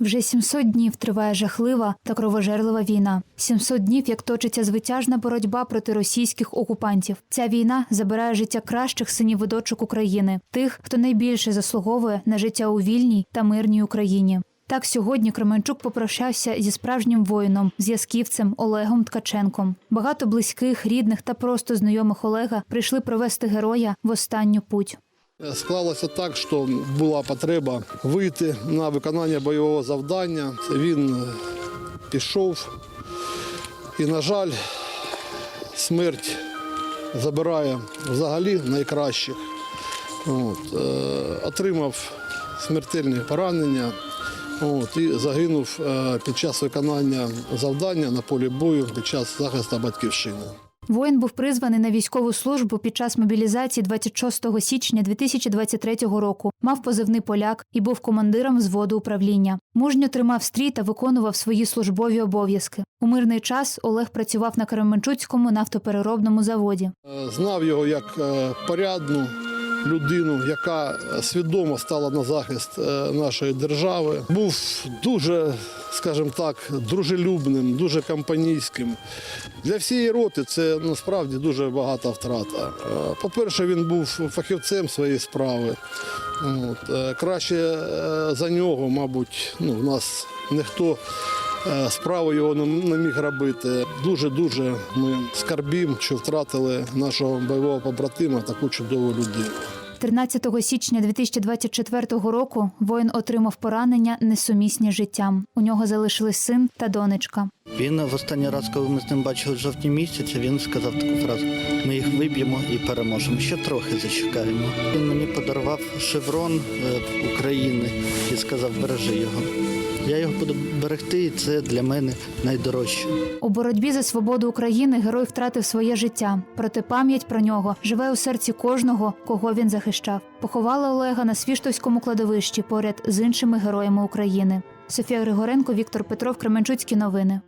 Вже 700 днів триває жахлива та кровожерлива війна. 700 днів, як точиться звитяжна боротьба проти російських окупантів. Ця війна забирає життя кращих синів і дочок України, тих, хто найбільше заслуговує на життя у вільній та мирній Україні. Так сьогодні Кременчук попрощався зі справжнім воїном, зв'язківцем Олегом Ткаченком. Багато близьких, рідних та просто знайомих Олега прийшли провести героя в останню путь. Склалося так, що була потреба вийти на виконання бойового завдання. Він е, пішов і, на жаль, смерть забирає взагалі найкращих. От, е, отримав смертельні поранення от, і загинув е, під час виконання завдання на полі бою під час захисту батьківщини. Воїн був призваний на військову службу під час мобілізації 26 січня 2023 року. Мав позивний поляк і був командиром взводу управління. Мужньо тримав стрій та виконував свої службові обов'язки. У мирний час Олег працював на Кременчуцькому нафтопереробному заводі. Е, Знав його як е, порядну людину, яка свідомо стала на захист е, нашої держави. Був дуже, скажімо так, дружелюбним, дуже компанійським. Для всієї роти це насправді дуже багата втрата. Е, По-перше, він був фахівцем своєї справи. От, е, Краще е, за нього, мабуть, ну, в нас ніхто е, справу його не міг робити. Дуже-дуже ми скарбім, що втратили нашого бойового побратима, таку чудову людину. 13 січня 2024 року воїн отримав поранення несумісні з життям. У нього залишились син та донечка. Він в останній раз, коли ми з ним бачили в жовтні місяці, він сказав таку фразу: ми їх виб'ємо і переможемо. Ще трохи зачекаємо. Він мені подарував шеврон е, України і сказав, бережи його. Я його буду берегти, і це для мене найдорожче. У боротьбі за свободу України герой втратив своє життя, проте пам'ять про нього живе у серці кожного, кого він захищав. Поховали Олега на Свіштовському кладовищі поряд з іншими героями України. Софія Григоренко, Віктор Петров, Кременчуцькі новини.